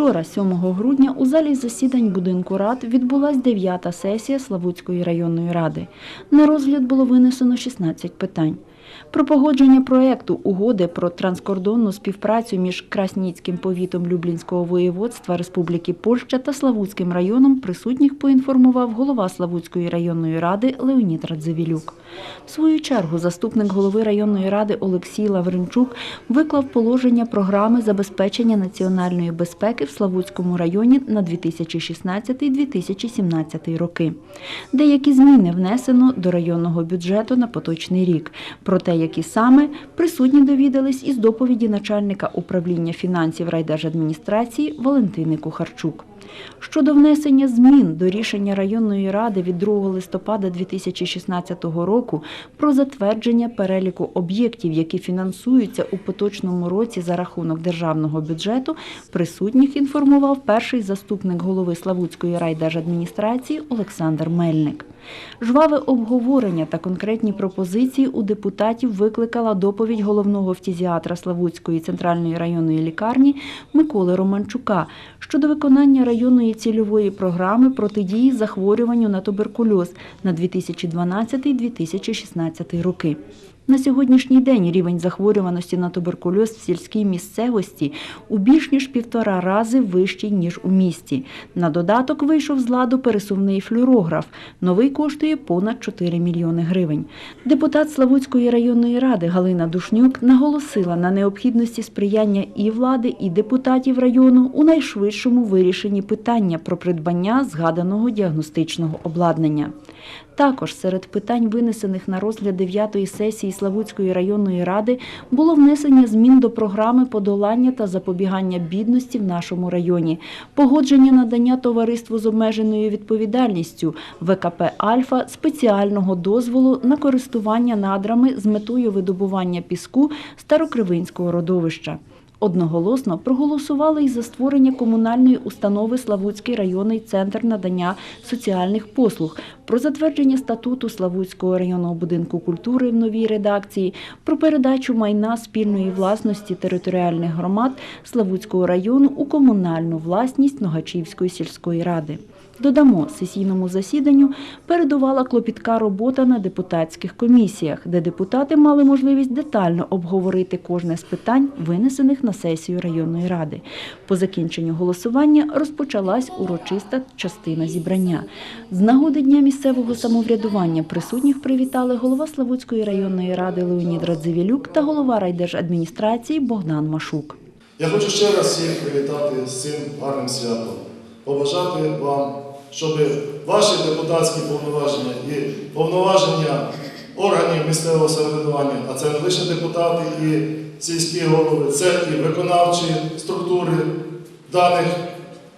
Вчора, 7 грудня, у залі засідань будинку рад відбулась дев'ята сесія Славутської районної ради. На розгляд було винесено 16 питань. Про погодження проекту угоди про транскордонну співпрацю між Красніцьким повітом Люблінського воєводства Республіки Польща та Славутським районом присутніх поінформував голова Славутської районної ради Леонід Радзивілюк. В свою чергу заступник голови районної ради Олексій Лавренчук виклав положення програми забезпечення національної безпеки в Славутському районі на 2016-2017 роки. Деякі зміни внесено до районного бюджету на поточний рік. Про те, які саме присутні довідались із доповіді начальника управління фінансів райдержадміністрації Валентини Кухарчук. Щодо внесення змін до рішення районної ради від 2 листопада 2016 року про затвердження переліку об'єктів, які фінансуються у поточному році за рахунок державного бюджету, присутніх інформував перший заступник голови Славутської райдержадміністрації Олександр Мельник. Жваве обговорення та конкретні пропозиції у депутатів викликала доповідь головного фтізіатра Славутської центральної районної лікарні Миколи Романчука щодо виконання районної цільової програми протидії захворюванню на туберкульоз на 2012-2016 роки. На сьогоднішній день рівень захворюваності на туберкульоз в сільській місцевості у більш ніж півтора рази вищий, ніж у місті. На додаток вийшов з ладу пересувний флюорограф. Новий коштує понад 4 мільйони гривень. Депутат Славутської районної ради Галина Душнюк наголосила на необхідності сприяння і влади, і депутатів району у найшвидшому вирішенні питання про придбання згаданого діагностичного обладнання. Також серед питань, винесених на розгляд 9-ї сесії Славутської районної ради, було внесення змін до програми подолання та запобігання бідності в нашому районі, погодження надання товариству з обмеженою відповідальністю ВКП Альфа спеціального дозволу на користування надрами з метою видобування піску Старокривинського родовища. Одноголосно проголосували й за створення комунальної установи Славутський районний центр надання соціальних послуг, про затвердження статуту Славутського районного будинку культури в новій редакції, про передачу майна спільної власності територіальних громад Славутського району у комунальну власність Ногачівської сільської ради. Додамо, сесійному засіданню передувала клопітка робота на депутатських комісіях, де депутати мали можливість детально обговорити кожне з питань, винесених на сесію районної ради. По закінченню голосування розпочалась урочиста частина зібрання. З нагоди Дня місцевого самоврядування присутніх привітали голова Славутської районної ради Леонід Радзивілюк та голова райдержадміністрації Богдан Машук. Я хочу ще раз всіх привітати з цим гарним святом, побажати вам, щоб ваші депутатські повноваження і повноваження органів місцевого самоврядування, а це не лише депутати і сільські голови, це і виконавчі структури даних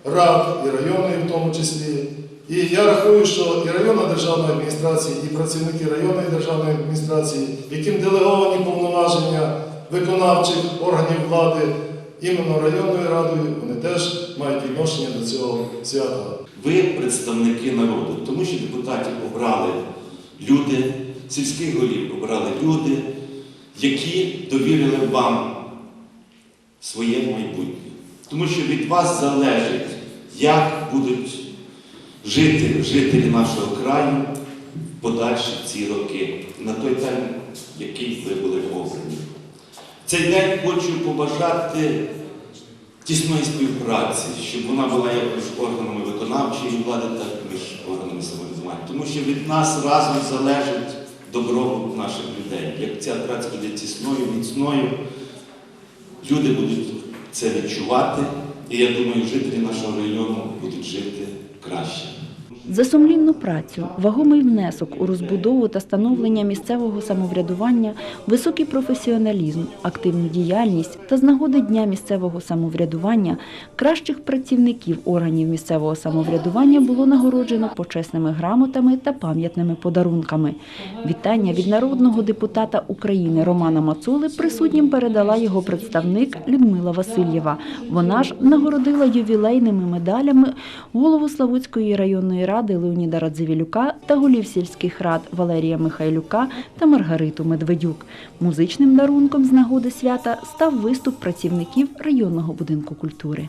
рад, і районної в тому числі. І я рахую, що і районна державна адміністрація, і працівники районної державної адміністрації, яким делеговані повноваження виконавчих органів влади, іменно районною радою, вони теж мають відношення до цього свята. Ви представники народу, тому що депутатів обрали люди, сільських голів обрали люди, які довірили вам своє майбутнє. Тому що від вас залежить, як будуть жити жителі нашого краю подальші ці роки, на той день, який ви були обрані. Цей день хочу побажати тісної співпраці, щоб вона була як між органами виконавчої влади, так і між органами самоврядування. Тому що від нас разом залежить добробут наших людей. Як ця праця буде тісною, міцною, люди будуть це відчувати, і я думаю, жителі нашого району будуть жити краще. За сумлінну працю, вагомий внесок у розбудову та становлення місцевого самоврядування, високий професіоналізм, активну діяльність та з нагоди Дня місцевого самоврядування кращих працівників органів місцевого самоврядування було нагороджено почесними грамотами та пам'ятними подарунками. Вітання від народного депутата України Романа Мацули присутнім передала його представник Людмила Васильєва. Вона ж нагородила ювілейними медалями голову Славутської районної ради Леоніда Радзивілюка та голів сільських рад Валерія Михайлюка та Маргариту Медведюк. Музичним дарунком з нагоди свята став виступ працівників районного будинку культури.